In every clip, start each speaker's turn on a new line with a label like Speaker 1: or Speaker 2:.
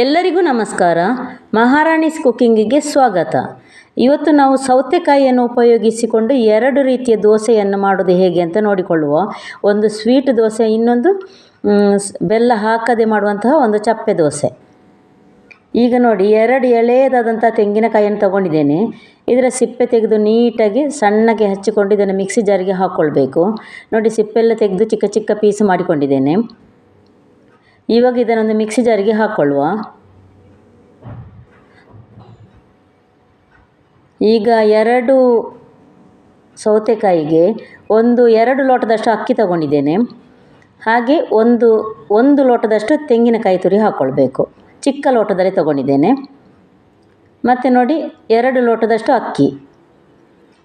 Speaker 1: ಎಲ್ಲರಿಗೂ ನಮಸ್ಕಾರ. ಮಹಾರಾಣೀಸ್ ಕುಕ್ಕಿಂಗಿಗೆ ಸ್ವಾಗತ. ಇವತ್ತು ನಾವು ಸೌತೆಕಾಯಿಯನ್ನು ಉಪಯೋಗಿಸಿಕೊಂಡು ಎರಡು ರೀತಿಯ ದೋಸೆಯನ್ನು ಮಾಡೋದು ಹೇಗೆ ಅಂತ ನೋಡಿಕೊಳ್ಳುವ ಒಂದು ಸ್ವೀಟ್ ದೋಸೆ, ಇನ್ನೊಂದು ಬೆಲ್ಲ ಹಾಕದೆ ಮಾಡುವಂತಹ ಒಂದು ಚಪ್ಪೆ ದೋಸೆ. ಈಗ ನೋಡಿ, ಎರಡು ಎಳೆಯದಾದಂಥ ತೆಂಗಿನಕಾಯಿಯನ್ನು ತಗೊಂಡಿದ್ದೇನೆ. ಇದರ ಸಿಪ್ಪೆ ತೆಗೆದು ನೀಟಾಗಿ ಸಣ್ಣಗೆ ಹಚ್ಚಿಕೊಂಡು ಇದನ್ನು ಮಿಕ್ಸಿ ಜಾರಿಗೆ ಹಾಕ್ಕೊಳ್ಬೇಕು ನೋಡಿ ಸಿಪ್ಪೆಲ್ಲ ತೆಗೆದು ಚಿಕ್ಕ ಚಿಕ್ಕ ಪೀಸ್ ಮಾಡಿಕೊಂಡಿದ್ದೇನೆ. ಇವಾಗ ಇದನ್ನೊಂದು ಮಿಕ್ಸಿ ಜಾರಿಗೆ ಹಾಕ್ಕೊಳ್ಳುವ ಈಗ ಎರಡು ಸೌತೆಕಾಯಿಗೆ ಒಂದು ಎರಡು ಲೋಟದಷ್ಟು ಅಕ್ಕಿ ತಗೊಂಡಿದ್ದೇನೆ. ಹಾಗೆ ಒಂದು ಒಂದು ಲೋಟದಷ್ಟು ತೆಂಗಿನಕಾಯಿ ತುರಿ ಹಾಕ್ಕೊಳ್ಬೇಕು ಚಿಕ್ಕ ಲೋಟದಲ್ಲಿ ತಗೊಂಡಿದ್ದೇನೆ. ಮತ್ತು ನೋಡಿ, ಎರಡು ಲೋಟದಷ್ಟು ಅಕ್ಕಿ.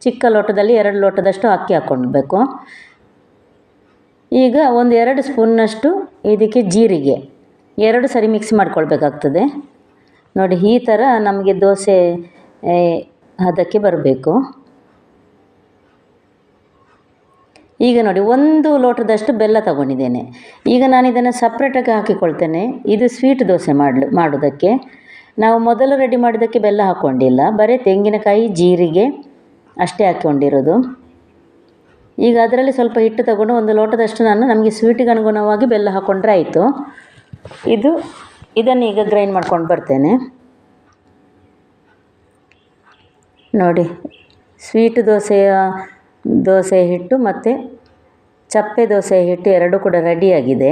Speaker 1: ಚಿಕ್ಕ ಲೋಟದಲ್ಲಿ ಎರಡು ಲೋಟದಷ್ಟು ಅಕ್ಕಿ ಹಾಕ್ಕೊಳ್ಬೇಕು ಈಗ ಒಂದು ಎರಡು ಸ್ಪೂನ್ನಷ್ಟು ಇದಕ್ಕೆ ಜೀರಿಗೆ. ಎರಡು ಸರಿ ಮಿಕ್ಸ್ ಮಾಡ್ಕೊಳ್ಬೇಕಾಗ್ತದೆ. ನೋಡಿ, ಈ ಥರ ನಮಗೆ ದೋಸೆ ಅದಕ್ಕೆ ಬರಬೇಕು. ಈಗ ನೋಡಿ, ಒಂದು ಲೋಟದಷ್ಟು ಬೆಲ್ಲ ತಗೊಂಡಿದ್ದೇನೆ. ಈಗ ನಾನು ಇದನ್ನು ಸಪ್ರೇಟಾಗಿ ಹಾಕಿಕೊಳ್ತೇನೆ. ಇದು ಸ್ವೀಟ್ ದೋಸೆ ಮಾಡಲು, ಮಾಡೋದಕ್ಕೆ. ನಾವು ಮೊದಲು ರೆಡಿ ಮಾಡಿದ್ದಕ್ಕೆ ಬೆಲ್ಲ ಹಾಕ್ಕೊಂಡಿಲ್ಲ ಬರೀ ತೆಂಗಿನಕಾಯಿ, ಜೀರಿಗೆ ಅಷ್ಟೇ ಹಾಕ್ಕೊಂಡಿರೋದು ಈಗ ಅದರಲ್ಲಿ ಸ್ವಲ್ಪ ಹಿಟ್ಟು ತಗೊಂಡು ಒಂದು ಲೋಟದಷ್ಟು ನಾನು ನಮಗೆ ಸ್ವೀಟಿಗೆ ಅನುಗುಣವಾಗಿ ಬೆಲ್ಲ ಹಾಕ್ಕೊಂಡ್ರೆ ಆಯಿತು. ಇದು, ಇದನ್ನು ಈಗ ಗ್ರೈಂಡ್ ಮಾಡ್ಕೊಂಡು ಬರ್ತೇನೆ. ನೋಡಿ, ಸ್ವೀಟ್ ದೋಸೆಯ ದೋಸೆ ಹಿಟ್ಟು ಮತ್ತು ಚಪ್ಪೆ ದೋಸೆ ಹಿಟ್ಟು ಎರಡೂ ಕೂಡ ರೆಡಿಯಾಗಿದೆ.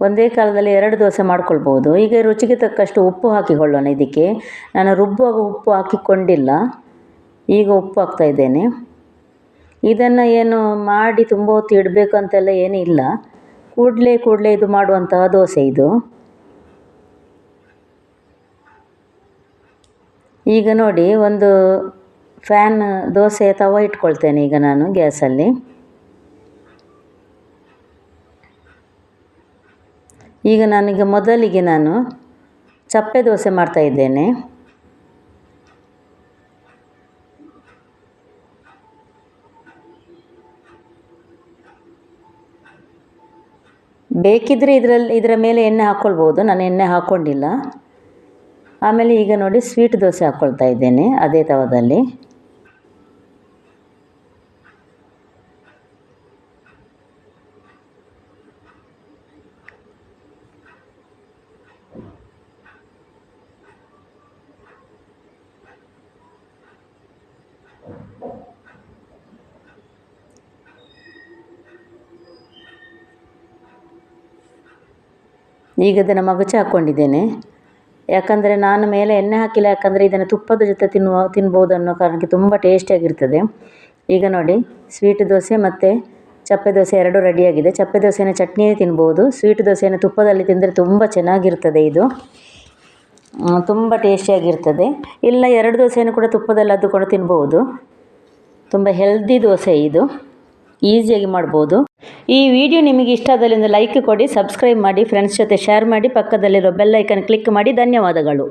Speaker 1: ಒಂದೇ ಕಾಲದಲ್ಲಿ ಎರಡು ದೋಸೆ ಮಾಡ್ಕೊಳ್ಬೋದು. ಈಗ ರುಚಿಗೆ ತಕ್ಕಷ್ಟು ಉಪ್ಪು ಹಾಕಿಕೊಳ್ಳೋಣ ಇದಕ್ಕೆ. ನಾನು ರುಬ್ಬುವಾಗ ಉಪ್ಪು ಹಾಕಿಕೊಂಡಿಲ್ಲ. ಈಗ ಉಪ್ಪು ಹಾಕ್ತಾ ಇದ್ದೇನೆ. ಇದನ್ನು ಏನು ಮಾಡಿ ತುಂಬ ಹೊತ್ತು ಇಡಬೇಕು ಅಂತೆಲ್ಲ ಏನಿಲ್ಲ ಕೂಡಲೇ ಕೂಡಲೇ ಇದು ಮಾಡುವಂತಹ ದೋಸೆ ಇದು. ಈಗ ನೋಡಿ ಒಂದು ಫ್ಯಾನ್ ದೋಸೆ ತವ ಇಟ್ಕೊಳ್ತೇನೆ ಈಗ ನಾನು ಗ್ಯಾಸಲ್ಲಿ. ಈಗ ನಾನೀಗ ಮೊದಲಿಗೆ ನಾನು ಚಪ್ಪೆ ದೋಸೆ ಮಾಡ್ತಾ ಬೇಕಿದ್ದರೆ ಇದರಲ್ಲಿ, ಇದರ ಮೇಲೆ ಎಣ್ಣೆ ಹಾಕ್ಕೊಳ್ಬೋದು ನಾನು ಎಣ್ಣೆ ಹಾಕ್ಕೊಂಡಿಲ್ಲ ಆಮೇಲೆ ಈಗ ನೋಡಿ ಸ್ವೀಟ್ ದೋಸೆ ಹಾಕ್ಕೊಳ್ತಾ ಇದ್ದೇನೆ, ಅದೇ ತವದಲ್ಲಿ. ಈಗ ಅದನ್ನು ಮಗುಚಿ ಹಾಕ್ಕೊಂಡಿದ್ದೇನೆ. ಯಾಕಂದರೆ ನಾನು ಮೇಲೆ ಎಣ್ಣೆ ಹಾಕಿಲ್ಲ, ಯಾಕಂದರೆ ಇದನ್ನು ತುಪ್ಪದ ಜೊತೆ ತಿನ್ನುವ, ತಿನ್ಬೋದು ಅನ್ನೋ ಕಾರಣಕ್ಕೆ ತುಂಬ ಟೇಸ್ಟಿಯಾಗಿರ್ತದೆ ಈಗ ನೋಡಿ ಸ್ವೀಟ್ ದೋಸೆ ಮತ್ತು ಚಪ್ಪೆ ದೋಸೆ ಎರಡೂ ರೆಡಿಯಾಗಿದೆ ಚಪ್ಪೆ ದೋಸೆನ ಚಟ್ನಿಯೇ ತಿನ್ಬೋದು ಸ್ವೀಟ್ ದೋಸೆಯನ್ನು ತುಪ್ಪದಲ್ಲಿ ತಿಂದರೆ ತುಂಬ ಚೆನ್ನಾಗಿರ್ತದೆ ಇದು. ತುಂಬ ಟೇಸ್ಟಿಯಾಗಿರ್ತದೆ ಇಲ್ಲ, ಎರಡು ದೋಸೆಯನ್ನು ಕೂಡ ತುಪ್ಪದಲ್ಲಿ ಕೂಡ ತಿನ್ಬೋದು. ತುಂಬ ಹೆಲ್ದಿ ದೋಸೆ ಇದು. ಈಸಿಯಾಗಿ ಮಾಡ್ಬೋದು. ಈ ವಿಡಿಯೋ ನಿಮಗೆ ಇಷ್ಟ ಆದಲ್ಲಿ ಲೈಕ್ ಕೊಡಿ ಸಬ್ಸ್ಕ್ರೈಬ್ ಮಾಡಿ ಫ್ರೆಂಡ್ಸ್ ಜೊತೆ ಶೇರ್ ಮಾಡಿ, ಪಕ್ಕದಲ್ಲಿರೋ ಬೆಲ್ಲೈಕನ್ ಕ್ಲಿಕ್ ಮಾಡಿ. ಧನ್ಯವಾದಗಳು.